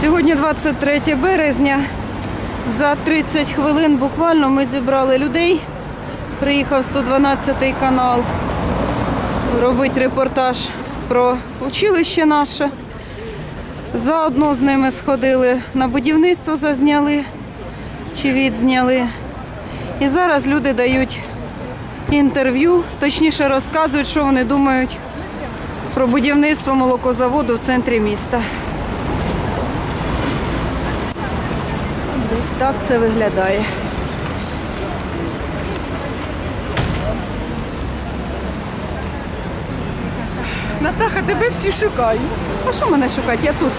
Сьогодні 23 березня. За 30 хвилин буквально ми зібрали людей. Приїхав 112 канал робити репортаж про училище наше. Заодно з ними сходили на будівництво, зазняли чи відзняли. І зараз люди дають інтерв'ю, точніше розказують, що вони думають про будівництво молокозаводу в центрі міста. Так це виглядає. Натаха, тебе всі шукають. А що мене шукати? Я тут.